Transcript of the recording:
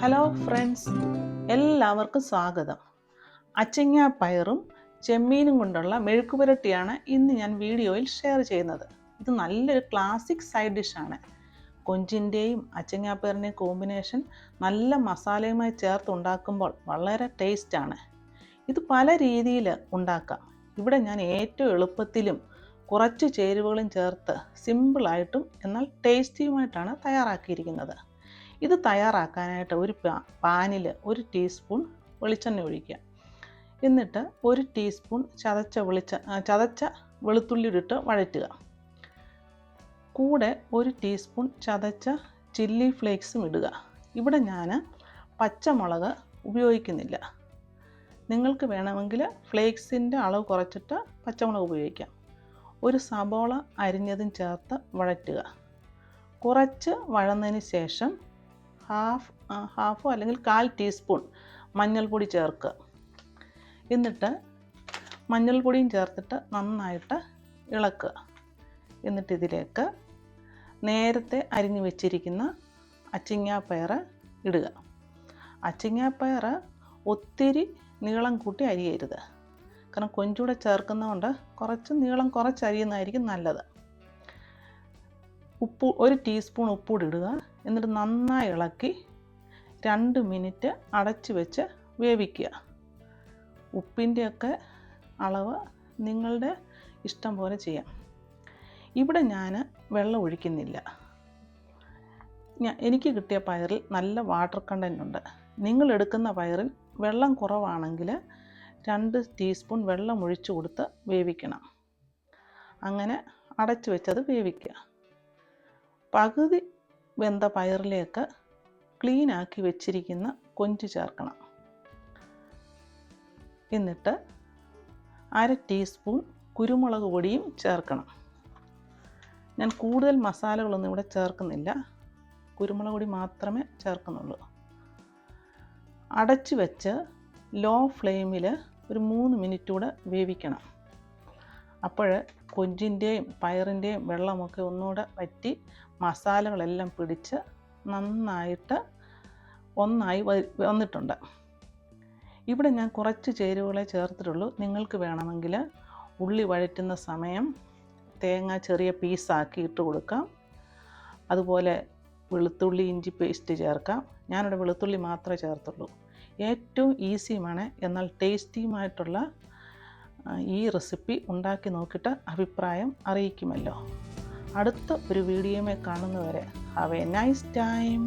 Hello friends എല്ലാവർക്കും സ്വാഗതം. അച്ചങ്ങ പയറും ചെമ്മീനും കൊണ്ടുള്ള മെഴുക്കുപുരട്ടിയാണ് ഇന്ന് ഞാൻ വീഡിയോയിൽ ഷെയർ ചെയ്യുന്നത്. ഇത് നല്ലൊരു ക്ലാസിക് സൈഡ് ഡിഷാണ് കൊഞ്ചിന്റെയും അച്ചങ്ങാപ്പയറിന്റെയും കോമ്പിനേഷൻ നല്ല മസാലയുമായി ചേർത്ത് ഉണ്ടാക്കുമ്പോൾ വളരെ ടേസ്റ്റാണ് ഇത് പല രീതിയിൽ ഉണ്ടാക്കാം. ഇവിടെ ഞാൻ ഏറ്റവും എളുപ്പത്തിലും കുറച്ച് ചേരുവകളും ചേർത്ത് സിമ്പിളായിട്ടും എന്നാൽ ടേസ്റ്റിയുമായിട്ടാണ് തയ്യാറാക്കിയിരിക്കുന്നത്. ഇത് തയ്യാറാക്കാനായിട്ട് ഒരു പാനിൽ ഒരു ടീസ്പൂൺ വെളിച്ചെണ്ണ ഒഴിക്കുക. എന്നിട്ട് ഒരു ടീസ്പൂൺ ചതച്ച വെളിച്ച ചതച്ച വെളുത്തുള്ളി ഇട്ട് വഴറ്റുക. കൂടെ ഒരു ടീസ്പൂൺ ചതച്ച ചില്ലി ഫ്ലേക്സും ഇടുക. ഇവിടെ ഞാൻ പച്ചമുളക് ഉപയോഗിക്കുന്നില്ല. നിങ്ങൾക്ക് വേണമെങ്കിൽ ഫ്ലേക്സിന്റെ അളവ് കുറച്ചിട്ട് പച്ചമുളക് ഉപയോഗിക്കാം. ഒരു സബോള അരിഞ്ഞതും ചേർത്ത് വഴറ്റുക. കുറച്ച് വഴന്നതിന് ശേഷം ഹാഫ് ഹാഫോ അല്ലെങ്കിൽ കാൽ ടീസ്പൂൺ മഞ്ഞൾപ്പൊടി ചേർക്കുക. എന്നിട്ട് മഞ്ഞൾപ്പൊടിയും ചേർത്തിട്ട് നന്നായിട്ട് ഇളക്കുക. എന്നിട്ട് ഇതിലേക്ക് നേരത്തെ അരിഞ്ഞു വെച്ചിരിക്കുന്ന അച്ചിങ്ങാപ്പയർ ഇടുക. അച്ചിങ്ങാപ്പയർ ഒത്തിരി നീളം കൂട്ടി അരിയരുത്. കാരണം കൊഞ്ചൂടെ ചേർക്കുന്നതുകൊണ്ട് കുറച്ച് നീളം കുറച്ച് അരിയുന്നതായിരിക്കും നല്ലത്. ഉപ്പ് ഒരു ടീസ്പൂൺ ഉപ്പൂടി ഇടുക. എന്നിട്ട് നന്നായി ഇളക്കി രണ്ട് മിനിറ്റ് അടച്ച് വെച്ച് വേവിക്കുക. ഉപ്പിന്റെയൊക്കെ അളവ് നിങ്ങളുടെ ഇഷ്ടം പോലെ ചെയ്യാം. ഇവിടെ ഞാൻ വെള്ളം ഒഴിക്കുന്നില്ല. ഞാൻ എനിക്ക് കിട്ടിയ പയറിൽ നല്ല വാട്ടർ കണ്ടന്റ് ഉണ്ട്. നിങ്ങൾ എടുക്കുന്ന പയറിൽ വെള്ളം കുറവാണെങ്കിൽ രണ്ട് ടീസ്പൂൺ വെള്ളം ഒഴിച്ചു കൊടുത്ത് വേവിക്കണം. അങ്ങനെ അടച്ചു വെച്ചത് വേവിക്കുക. പകുതി വെന്ത പയറിലേക്ക് ക്ലീൻ ആക്കി വെച്ചിരിക്കുന്ന കൊഞ്ച് ചേർക്കണം. എന്നിട്ട് അര ടീസ്പൂൺ കുരുമുളക് പൊടിയും ചേർക്കണം. ഞാൻ കൂടുതൽ മസാലകളൊന്നും ഇവിടെ ചേർക്കുന്നില്ല. കുരുമുളക് പൊടി മാത്രമേ ചേർക്കുന്നുള്ളൂ. അടച്ചു വെച്ച് ലോ ഫ്ലെയിമിൽ ഒരു മൂന്ന് മിനിറ്റ് കൂടെ വേവിക്കണം. അപ്പോൾ കൊഞ്ചിന്റെയും പയറിന്റെയും വെള്ളമൊക്കെ ഒന്നുകൂടെ വറ്റി മസാലകളെല്ലാം പിടിച്ച് നന്നായിട്ട് ഒന്നായി വന്നിട്ടുണ്ട്. ഇവിടെ ഞാൻ കുറച്ച് ചേരുവകളെ ചേർത്തിട്ടുള്ളൂ. നിങ്ങൾക്ക് വേണമെങ്കിൽ ഉള്ളി വഴറ്റുന്ന സമയം തേങ്ങ ചെറിയ പീസാക്കി ഇട്ട് കൊടുക്കാം. അതുപോലെ വെളുത്തുള്ളി ഇഞ്ചി പേസ്റ്റ് ചേർക്കാം. ഞാനിവിടെ വെളുത്തുള്ളി മാത്രമേ ചേർത്തുള്ളൂ. ഏറ്റവും ഈസിയുമാണ് എന്നാൽ ടേസ്റ്റിയുമായിട്ടുള്ള ഈ റെസിപ്പി ഉണ്ടാക്കി നോക്കിയിട്ട് അഭിപ്രായം അറിയിക്കുമല്ലോ. അടുത്ത ഒരു വീഡിയോയുമായി കാണുന്നവരെ ഹാവ് എ നൈസ് ടൈം